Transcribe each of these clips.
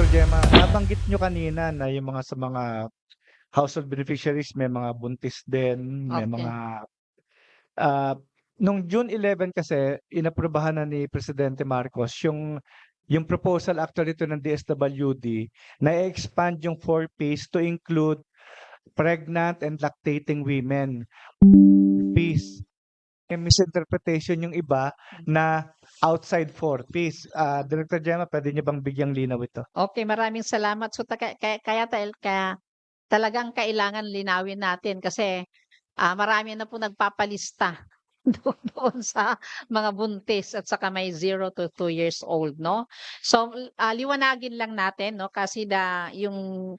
Director Gemma, nabanggit nyo kanina na yung mga sa mga household beneficiaries may mga buntis din, may Okay. mga ah, nung June 11 kasi inaprubahan na ni Presidente Marcos yung yung proposal actually to ng DSWD na expand yung 4Ps to include pregnant and lactating women. Peace. May misinterpretation yung iba na outside 4Ps. Ah, Director Gemma, pwede niyo bang bigyang linaw ito? Okay, maraming salamat. So, taka- kaya, kaya, tal- kaya talagang kailangan linawin natin kasi ah, marami na po nagpapalista doon, doon sa mga buntis at saka may 0 to 2 years old, no? So, ah, liwanagin lang natin, no? Kasi da, yung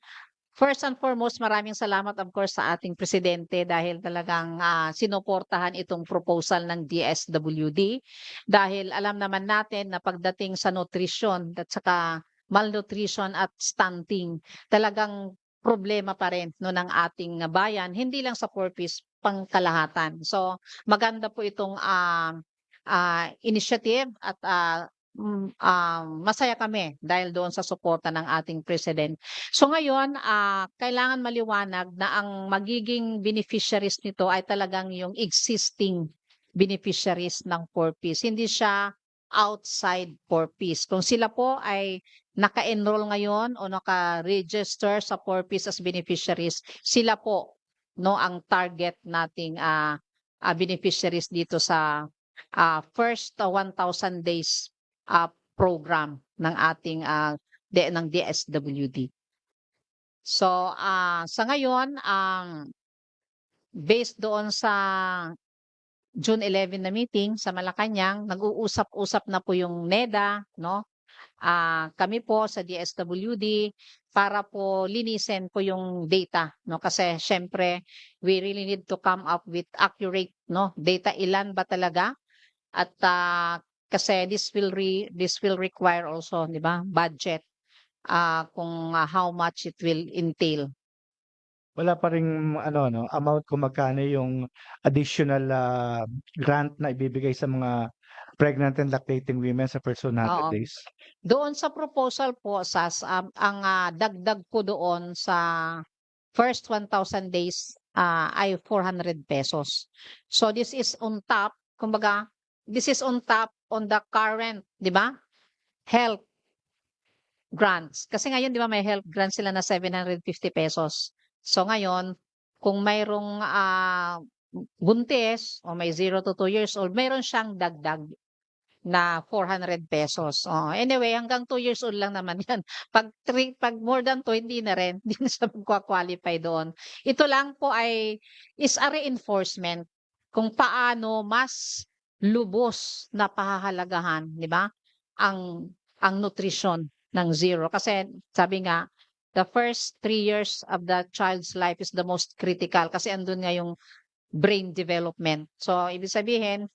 First and foremost, maraming salamat of course sa ating presidente dahil talagang ah, sinuportahan itong proposal ng DSWD dahil alam naman natin na pagdating sa nutrition at saka malnutrition at stunting, talagang problema pa rin no, ng ating bayan, hindi lang sa purpose, pangkalahatan. So maganda po itong ah, ah, initiative at ah, mm, ah, masaya kami dahil doon sa suporta ng ating president. So ngayon, ah, kailangan maliwanag na ang magiging beneficiaries nito ay talagang yung existing beneficiaries ng 4Ps. Hindi siya outside 4Ps. Kung sila po ay naka-enroll ngayon o naka-register sa 4Ps as beneficiaries, sila po no ang target nating ah, ah, beneficiaries dito sa ah, first ah, 1,000 days ah, program ng ating ah, de, ng DSWD. So, ah, sa ngayon, ang based doon sa June 11 na meeting sa Malacanang, nag-uusap-usap na po yung NEDA, no? Ah, kami po sa DSWD para po linisin po yung data, no? Kasi syempre, we really need to come up with accurate, no? Data ilan ba talaga? At ah, kasi this will re, this will require also, 'di ba? Budget ah kung ah, how much it will entail. Wala pa ring ano 'no, amount kung magkano yung additional ah, grant na ibibigay sa mga pregnant and lactating women sa 100 Oo. days? Doon sa proposal po sas um, ang ah, dagdag po doon sa first 1,000 days ah, ay 400 pesos. So this is on top, kumbaga, this is on top on the current, 'di ba? Health grants. Kasi ngayon 'di ba may health grants sila na 750 pesos. So ngayon, kung mayroong ah, buntis o may 0 to 2 years old, mayroon siyang dagdag na 400 pesos. Oh, anyway, hanggang 2 years old lang naman 'yan. Pag three, pag more than 2, hindi na rin, hindi na siya magkwa-qualify doon. Ito lang po ay is a reinforcement kung paano mas lubos na pahahalagahan, 'di ba? Ang ang nutrition ng zero kasi sabi nga the first three years of the child's life is the most critical kasi andun nga yung brain development. So ibig sabihin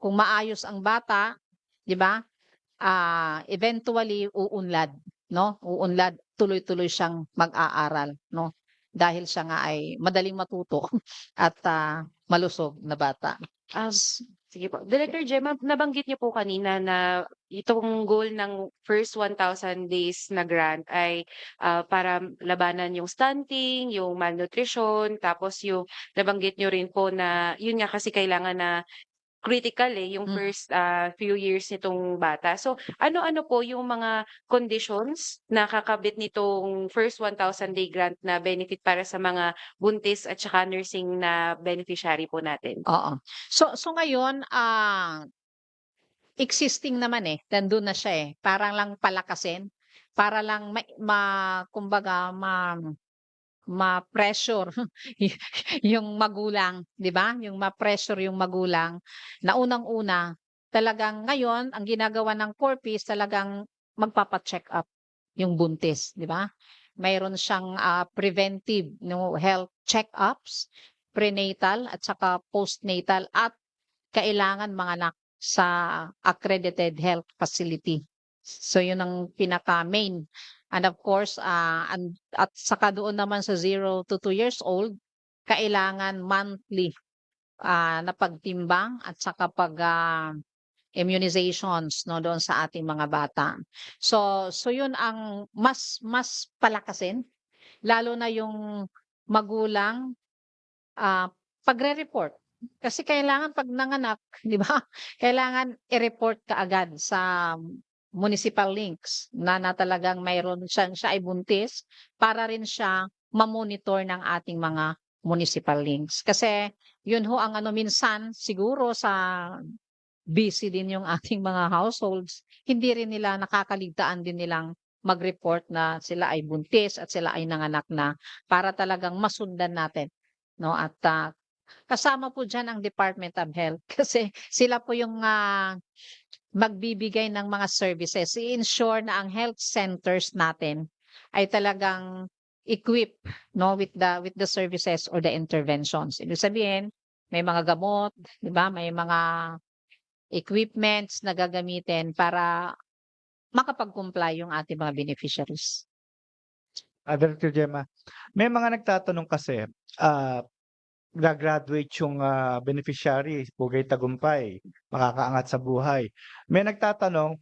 kung maayos ang bata, 'di ba? Ah, eventually uunlad, no? Uunlad, tuloy-tuloy siyang mag-aaral, no? Dahil siya nga ay madaling matuto at ah, malusog na bata. Um, sige po. Director Gemma, nabanggit niyo po kanina na itong goal ng first 1,000 days na grant ay ah, para labanan yung stunting, yung malnutrition, tapos yung nabanggit niyo rin po na yun nga kasi kailangan na critical eh, yung Mm. first ah, few years nitong bata. So, ano-ano po yung mga conditions na kakabit nitong first 1,000 day grant na benefit para sa mga buntis at saka nursing na beneficiary po natin? Oo. So so ngayon, ah existing naman eh, nandun na siya eh. Parang lang palakasin, para lang ma, ma kumbaga ma ma-pressure yung magulang, 'di ba? Yung ma-pressure yung magulang na unang-una, talagang ngayon ang ginagawa ng Corpus talagang magpapa-check up yung buntis, 'di ba? Mayroon siyang ah, preventive no health check-ups, prenatal at saka postnatal at kailangan manganak sa accredited health facility. So yun ang pinaka main. And of course, ah, and, at saka doon naman sa 0 to 2 years old, kailangan monthly ah, na pagtimbang at saka pag ah, immunizations no doon sa ating mga bata. So so yun ang mas mas palakasin lalo na yung magulang ah pagre-report. Kasi kailangan pag nanganak, 'di ba? Kailangan i-report kaagad sa municipal links na, na talagang mayroon siya, siya ay buntis para rin siya ma-monitor ng ating mga municipal links. Kasi yun ho ang ano minsan siguro sa busy din yung ating mga households, hindi rin nila nakakaligtaan din nilang mag-report na sila ay buntis at sila ay nanganak na para talagang masundan natin no at ah, kasama po diyan ang Department of Health kasi sila po yung ah, magbibigay ng mga services. I-ensure na ang health centers natin ay talagang equip no with the with the services or the interventions. Ibig sabihin may mga gamot di ba? May mga equipments na gagamitin para makapag-comply yung ating mga beneficiaries. Ah, Director Gemma, may mga nagtatanong kasi, ah, gagraduate yung ah, beneficiary, Pugay Tagumpay, makakaangat sa buhay. May nagtatanong,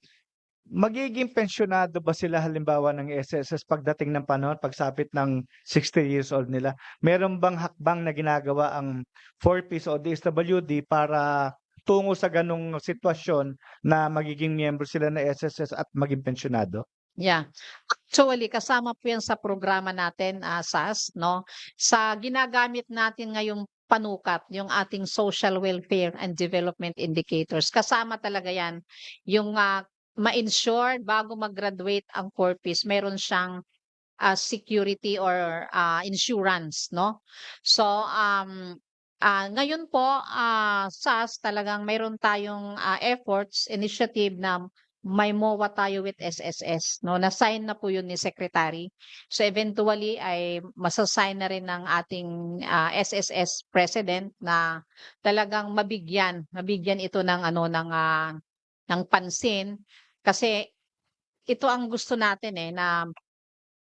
magiging pensyonado ba sila halimbawa ng SSS pagdating ng panahon, pagsapit ng 60 years old nila? Meron bang hakbang na ginagawa ang 4Ps o DSWD para tungo sa ganong sitwasyon na magiging miyembro sila ng SSS at maging pensyonado? Yeah. Actually, kasama po yan sa programa natin, ah, SAS, no? Sa ginagamit natin ngayong panukat, yung ating social welfare and development indicators. Kasama talaga yan. Yung ah, ma-ensure bago mag-graduate ang corpus, meron siyang ah, security or ah, insurance, no? So, um, ah, ngayon po, ah, SAS, talagang mayroon tayong ah, efforts, initiative na may MOA tayo with SSS, no? Na-sign na po yun ni Secretary. So eventually ay masasign na rin ng ating ah, SSS President na talagang mabigyan, mabigyan ito ng ano ng ah, ng pansin kasi ito ang gusto natin eh na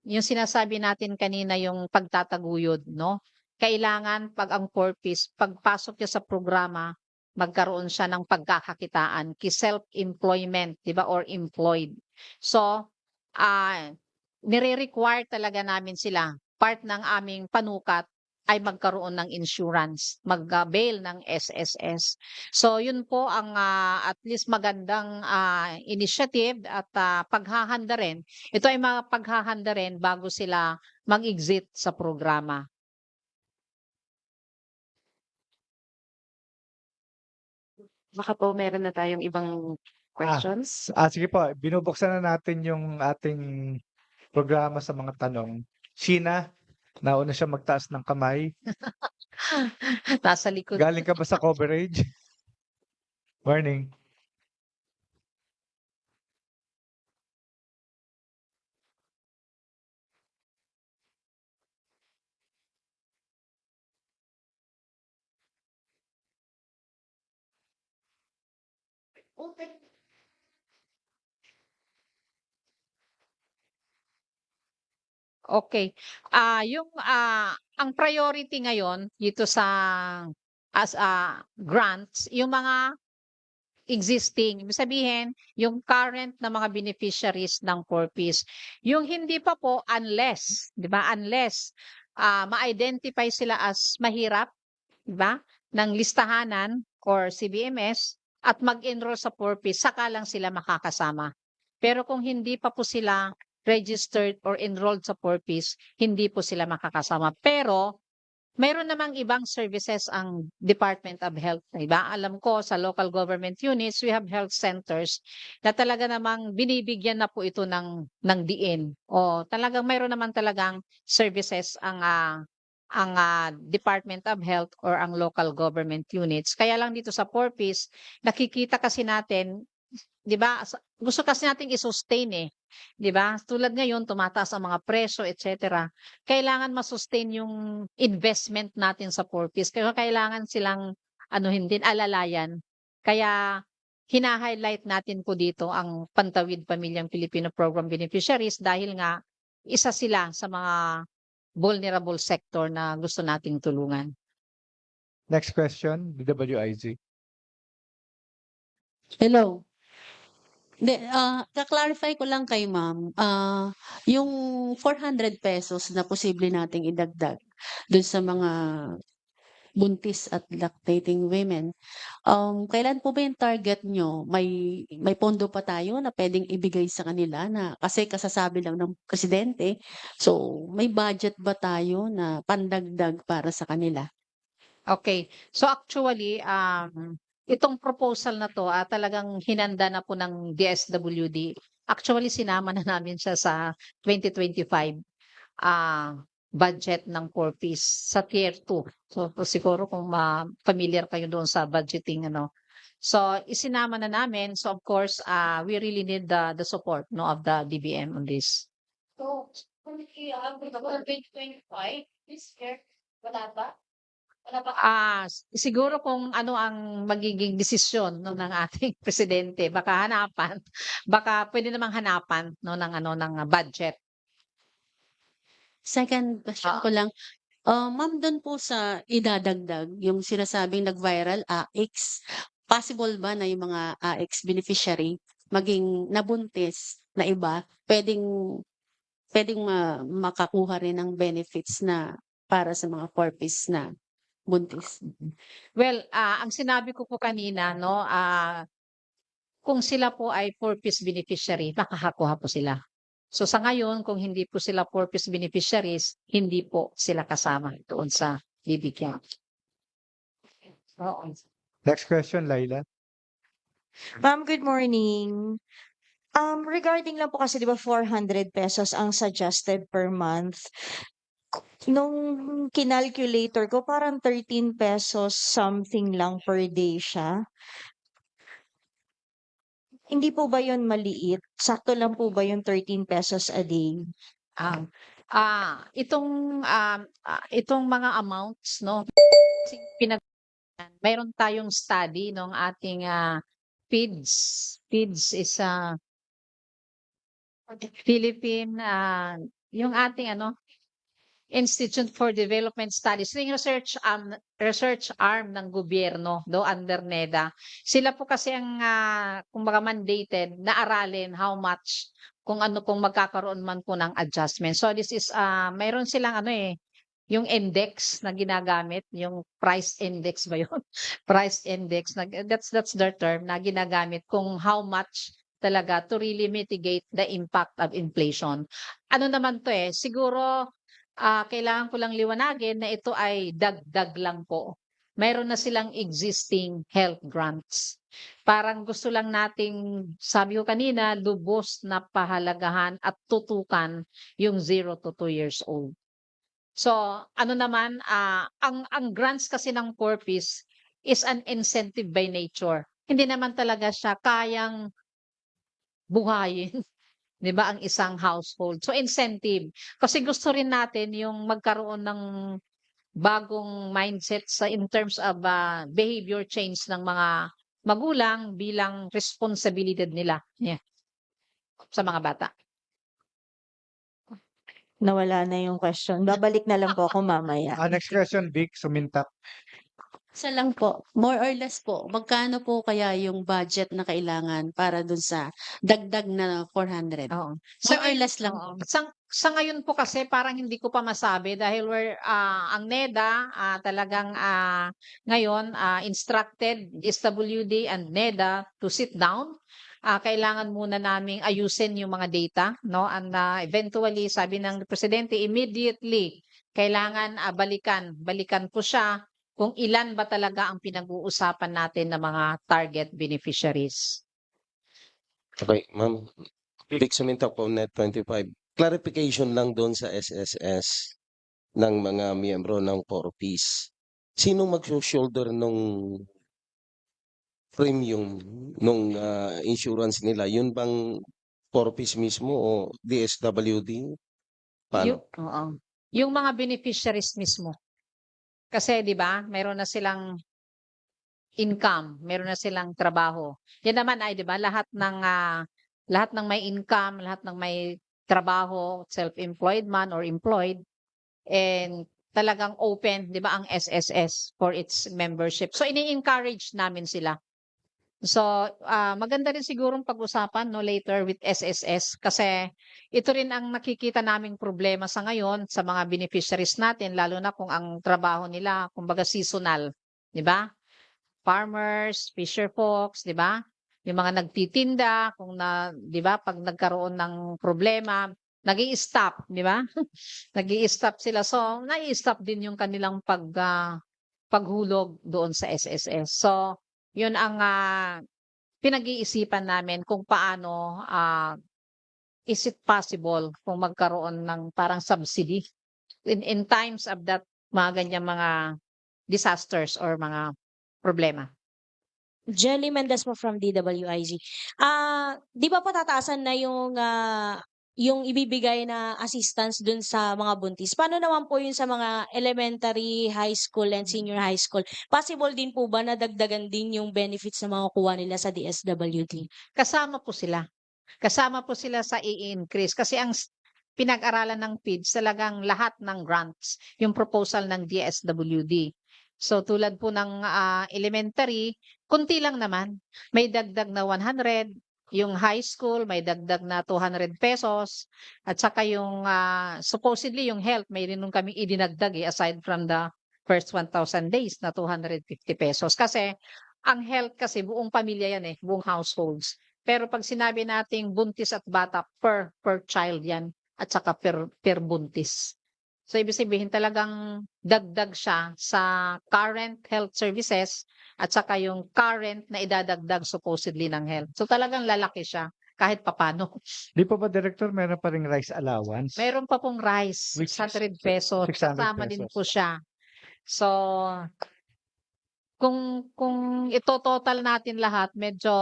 yung sinasabi natin kanina yung pagtataguyod, no? Kailangan pag ang purpose, pagpasok niya sa programa, magkaroon siya ng pagkakakitaan, ki self-employment, 'di ba, or employed. So, ah nire-require talaga namin sila, part ng aming panukat ay magkaroon ng insurance, mag-avail ng SSS. So, yun po ang ah, at least magandang ah, initiative at ah, paghahanda rin. Ito ay mga paghahanda rin bago sila mag-exit sa programa. Baka po meron na tayong ibang questions? Ah, sige po, binubuksan na natin yung ating programa sa mga tanong. Sheena, nauna siya magtaas ng kamay. Nasa likod. Galing ka ba sa coverage? Morning. Okay. Ah, yung ah, ang priority ngayon dito sa as a grants, yung mga existing, ibig sabihin, yung current na mga beneficiaries ng corpus. Yung hindi pa po unless, 'di ba? Unless ah ma-identify sila as mahirap, 'di ba? ng listahanan or CBMS at mag-enroll sa corpus, saka lang sila makakasama. Pero kung hindi pa po sila registered or enrolled sa corpus, hindi po sila makakasama. Pero mayroon namang ibang services ang Department of Health, diba? Alam ko sa local government units, we have health centers na talaga namang binibigyan na po ito ng ng diin. O talagang mayroon naman talagang services ang ah, ang ah, Department of Health or ang local government units. Kaya lang dito sa Porpis, nakikita kasi natin, 'di ba? Gusto kasi nating i-sustain eh. 'Di ba? Tulad ngayon, tumataas ang mga presyo, etc. Kailangan ma-sustain yung investment natin sa Porpis. Kaya kailangan silang ano hindi alalayan. Kaya hina-highlight natin po dito ang Pantawid Pamilyang Pilipino Program Beneficiaries dahil nga isa sila sa mga vulnerable sector na gusto nating tulungan. Next question, DWIZ. Hello. Hindi, ah, ka-clarify ko lang kay ma'am, ah, yung 400 pesos na posible nating idagdag dun sa mga buntis at lactating women, um, kailan po ba yung target nyo? May, may pondo pa tayo na pwedeng ibigay sa kanila na kasi kasasabi lang ng presidente. So, may budget ba tayo na pandagdag para sa kanila? Okay. So actually, um, itong proposal na to, ah, talagang hinanda na po ng DSWD. Actually, sinama na namin siya sa 2025 ah, budget ng 4Ps sa tier 2. So, siguro kung ma familiar kayo doon sa budgeting ano. So, isinama na namin. So, of course, ah, we really need the the support no of the DBM on this. So, kung ako ng 2025, this year, wala ba? Wala ba? Ah, siguro kung ano ang magiging desisyon no ng ating presidente, baka hanapan, baka pwede namang hanapan no ng ano ng ah, budget. Second question Ah. ko lang, ah, ma'am doon po sa idadagdag, yung sinasabing nag-viral AX, possible ba na yung mga AX beneficiary maging nabuntis na iba, pwedeng pwedeng ma- makakuha rin ng benefits na para sa mga corpus na buntis? Well, ah, ang sinabi ko po kanina no, ah kung sila po ay four-piece beneficiary, makakakuha po sila. So sa ngayon, kung hindi po sila four-piece beneficiaries, hindi po sila kasama doon sa bibigyan. Oo. Next question, Laila. Ma'am, good morning. Um, regarding lang po kasi 'di ba 400 pesos ang suggested per month. Nung kinalculator ko parang 13 pesos something lang per day siya. Hindi po ba 'yun maliit? Sakto lang po ba yung 13 pesos a day? Ah, ah, itong um, ah, itong mga amounts no pinag mayroon tayong study ng ating ah, PIDS. PIDS is a Philippine ah, yung ating ano Institute for Development Studies, yung research arm, research arm ng gobyerno do under NEDA. Sila po kasi ang ah, kumbaga mandated na aralin how much kung ano kung magkakaroon man po ng adjustment. So this is ah mayroon silang ano eh yung index na ginagamit, yung price index ba yun? price index na that's that's their term na ginagamit kung how much talaga to really mitigate the impact of inflation. Ano naman to eh, siguro ah, kailangan ko lang liwanagin na ito ay dagdag lang po. Mayroon na silang existing health grants. Parang gusto lang nating, sabi ko kanina, lubos na pahalagahan at tutukan yung 0 to 2 years old. So, ano naman, ah, ang, ang grants kasi ng Corpus is an incentive by nature. Hindi naman talaga siya kayang buhayin 'di ba, ang isang household. So incentive. Kasi gusto rin natin yung magkaroon ng bagong mindset sa in terms of ah, behavior change ng mga magulang bilang responsibilidad nila yeah, sa mga bata. Nawala na yung question. Babalik na lang po ako mamaya. Ah, next question, Vic Sumintak. Isa lang po, more or less po, magkano po kaya yung budget na kailangan para dun sa dagdag na 400? Oo. More or less lang Oo. po. Sa, sa ngayon po kasi parang hindi ko pa masabi dahil we're, ah, ang NEDA ah, talagang ah, ngayon ah, instructed SWD and NEDA to sit down. Ah, kailangan muna naming ayusin yung mga data, no? And ah, eventually, sabi ng presidente, immediately kailangan ah, balikan, balikan po siya kung ilan ba talaga ang pinag-uusapan natin na mga target beneficiaries. Okay, ma'am. Vic Sumintak po, Net 25. Clarification lang doon sa SSS ng mga miyembro ng 4Ps. Sinong mag-shoulder nung premium nung ah, insurance nila? Yun bang 4Ps mismo o DSWD? Paano? Yung, oo. Yung mga beneficiaries mismo. Kasi 'di ba, meron na silang income, meron na silang trabaho. Yan naman ay 'di ba, lahat ng ah, lahat ng may income, lahat ng may trabaho, self-employed man or employed and talagang open 'di ba ang SSS for its membership. So ini-encourage namin sila So, ah, maganda rin sigurong pag-usapan no later with SSS kasi ito rin ang nakikita naming problema sa ngayon sa mga beneficiaries natin lalo na kung ang trabaho nila kumbaga seasonal, 'di ba? Farmers, fisher folks, 'di ba? Yung mga nagtitinda kung na 'di ba pag nagkaroon ng problema, nag-i-stop, 'di ba? nag-i-stop sila. So, nai-stop din yung kanilang pag ah, paghulog doon sa SSS. So, yun ang ah, pinag-iisipan namin kung paano ah, is it possible kung magkaroon ng parang subsidy in, in times of that mga ganyan mga disasters or mga problema. Jelly Mendez po from DWIZ. Ah, di ba po tataasan na yung ah, yung ibibigay na assistance dun sa mga buntis? Paano naman po yun sa mga elementary, high school, and senior high school? Possible din po ba na dagdagan din yung benefits na mga kuha nila sa DSWD? Kasama po sila. Kasama po sila sa i-increase kasi ang pinag-aralan ng PIDS talagang lahat ng grants, yung proposal ng DSWD. So tulad po ng ah, elementary, kunti lang naman. May dagdag na 100, yung high school may dagdag na 200 pesos at saka yung ah, supposedly yung health may rin nung kami idinagdag eh, aside from the first 1,000 days na 250 pesos kasi ang health kasi buong pamilya yan eh, buong households. Pero pag sinabi nating buntis at bata per per child yan at saka per per buntis. So ibig sabihin talagang dagdag siya sa current health services at saka yung current na idadagdag supposedly ng health. So talagang lalaki siya kahit papano. Di pa ba, Director, meron pa ring rice allowance? Meron pa pong rice, Which is 600 pesos. 600 Kasama din po siya. So, kung kung ito total natin lahat, medyo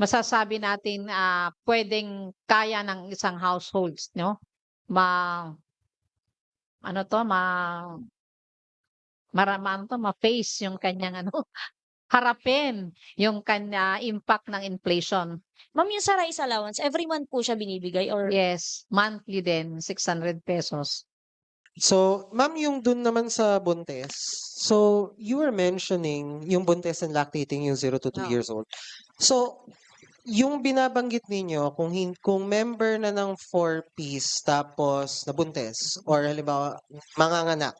masasabi natin ah pwedeng kaya ng isang households, no? Ma ano to, ma marama ano to, ma-face yung kanyang ano, harapin yung kanya impact ng inflation. Ma'am, yung sa rice allowance, every month po siya binibigay or Yes, monthly din, 600 pesos. So, ma'am, yung dun naman sa buntes. So, you were mentioning yung buntes and lactating yung 0 to 2 Oo. years old. So, yung binabanggit ninyo, kung, hin- kung member na ng 4-piece tapos nabuntes, or halimbawa, manganganak,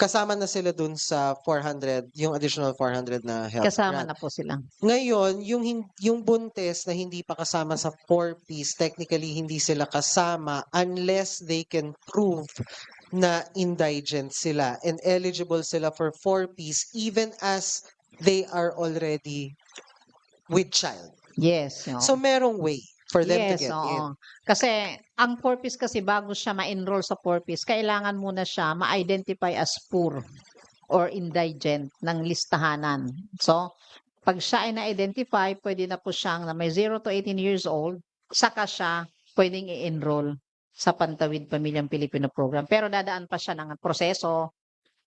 kasama na sila dun sa 400, yung additional 400 na health Kasama grant. na po sila. Ngayon, yung hin- yung buntes na hindi pa kasama sa four-piece, technically hindi sila kasama unless they can prove na indigent sila and eligible sila for four-piece even as they are already with child. Yes. oo. So merong way for them to yes, get in. oo. Kasi ang purpose kasi bago siya ma-enroll sa purpose, kailangan muna siya ma-identify as poor or indigent ng listahanan. So, pag siya ay na-identify, pwede na po siyang na may 0 to 18 years old, saka siya pwedeng i-enroll sa Pantawid Pamilyang Pilipino Program. Pero dadaan pa siya ng proseso,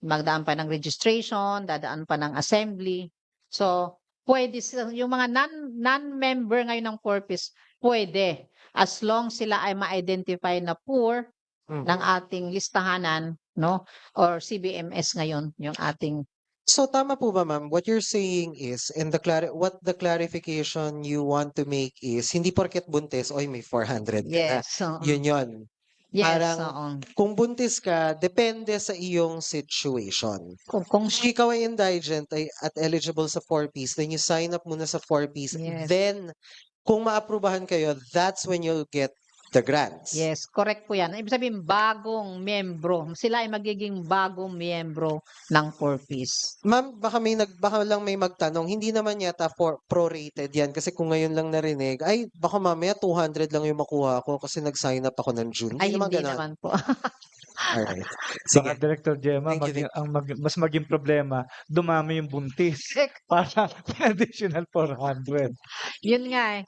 magdaan pa ng registration, dadaan pa ng assembly. So, pwede yung mga non, non-member ngayon ng purpose, pwede. As long sila ay ma-identify na poor Mhm. ng ating listahanan, no? Or CBMS ngayon, yung ating So tama po ba ma'am? What you're saying is, and the clar what the clarification you want to make is, hindi porket buntes, oy may 400 ka na. yes, oo. Yun yun. Yes, parang oo. Kung buntis ka, depende sa iyong situation. Kung, kung Kung ikaw ay indigent ay, at eligible sa 4-piece, then you sign up muna sa 4-piece. Yes. Then, kung maaprubahan kayo, that's when you'll get the grants. Yes, correct po yan. Ibig sabihin, bagong membro. Sila ay magiging bagong membro ng four-piece. Ma'am, baka may nag baka lang may magtanong, hindi naman yata for prorated 'yan kasi kung ngayon lang narinig, ay baka mamaya 200 lang yung makuha ko kasi nag-sign up ako ng June. Ay, hindi ganon. naman po. Alright. Baka Sige. Director Gemma, Thank you, maging, ang mag, mas maging problema, dumami yung buntis para additional 400. Yun nga eh.